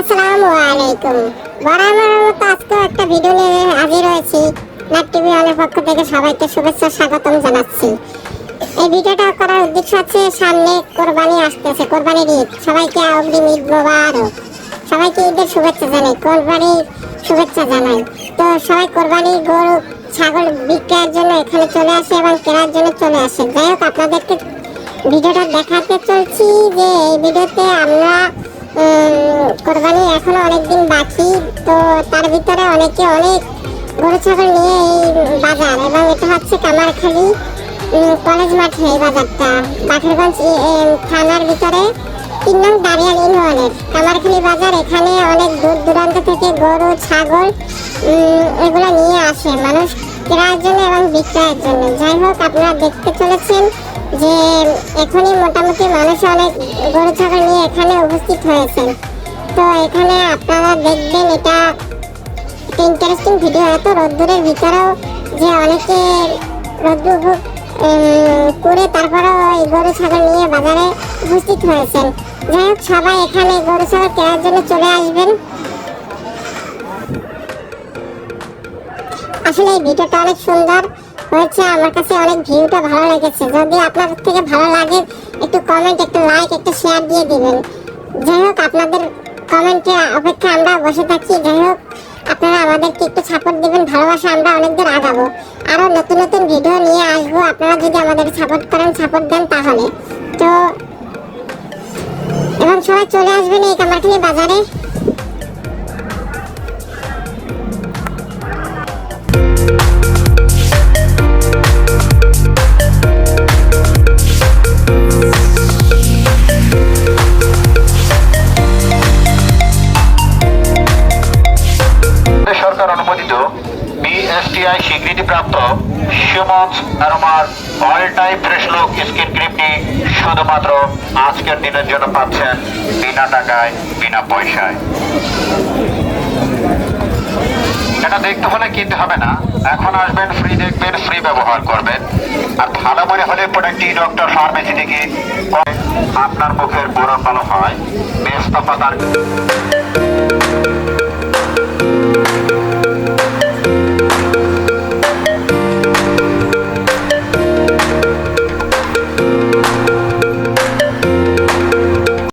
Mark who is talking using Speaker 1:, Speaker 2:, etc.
Speaker 1: আসসালামু আলাইকুম। বরাবরের মতো আজকে একটা ভিডিও নিয়ে হাজির হয়েছি। নাট টিভি ওয়ানের পক্ষ থেকে সবাইকে শুভেচ্ছা, স্বাগতম জানাচ্ছি। এই ভিডিওটা করার উদ্দেশ্য হচ্ছে, সামনে কোরবানি আসতেছে, কোরবানির ঈদ। সবাইকে অগ্রিম ঈদ মোবারক। সবাইকে ঈদের শুভেচ্ছা জানাই, কোরবানির শুভেচ্ছা জানাই। তো সবাই কোরবানির গরু, ছাগল বিক্রয়ের জন্য এখানে চলে আসে এবং কেনার জন্য চলে আসে। যাই হোক, আপনাদেরকে ভিডিওটা দেখাতে চলছি যে, এই ভিডিওতে আমরা কোরবানি এখনও অনেকদিন বাকি তো তার ভিতরে অনেকে অনেক গরু ছাগল নিয়ে এই বাজার এবং এটা হচ্ছে কামারখালি কলেজ মাঠে এই বাজারটা। এ, থানার ভিতরে তিন নং দাঁড়িয়াল ইউনিয়নের কামারখালি বাজার এখানে অনেক দূর দূরান্ত থেকে গরু ছাগল এগুলো নিয়ে আসে। মানুষ কেনার জন্য এবং বিক্রয়ের জন্য। যাই হোক আপনারা দেখতে চলেছেন যে এখনই মোটামুটি মানুষ অনেক গরু ছাগল নিয়ে এখানে উপস্থিত হয়েছেন। তো এখানে আপনারা দেখবেন এটা একটা ইন্টারেস্টিং ভিডিও এত রোদ্দুরের ভিতরেও যে অনেকে রোদ্দুর উম, করে তারপরেও এই গরু ছাগল নিয়ে বাজারে উপস্থিত হয়েছেন। যাই হোক সবাই এখানে গরু ছাগল কেনার জন্য চলে আসবেন। আসলে এই ভিডিওটা অনেক সুন্দর হয়েছে, আমার কাছে অনেক ভিউটা ভালো লেগেছে। যদি আপনার থেকে ভালো লাগে, একটু কমেন্ট একটু লাইক একটু শেয়ার দিয়ে দিবেন। যাই হোক, আপনাদের কমেন্টে অপেক্ষা আমরা বসে থাকি। যাই হোক, আপনারা আমাদেরকে একটু সাপোর্ট দিবেন, ভালোবাসা আমরা অনেক দূর আগাবো। আরও নতুন নতুন ভিডিও নিয়ে আসব। আপনারা যদি আমাদের সাপোর্ট করেন সাপোর্ট দেন তাহলে। তো এবং সবাই চলে আসবেন এই কামারখালি বাজারে।
Speaker 2: সরকার অনুমোদিত বিএসটিআই স্বীকৃতিপ্রাপ্ত সুমন্স অ্যারোমার অল টাইপ ফ্রেশ স্কিন ক্রিমটি শুধুমাত্র আজকের দিনের জন্য পাচ্ছেন বিনা টাকায়, বিনা পয়সায়। এটা দেখতে হলে কিনতে হবে না। এখন আসবেন ফ্রি দেখবেন ফ্রি ব্যবহার করবেন। আর ভালো মনে হলে প্রোডাক্টটি ডক্টর ফার্মেসি থেকে আপনার মুখের পুরন ভালো হয়। তফাৎ আর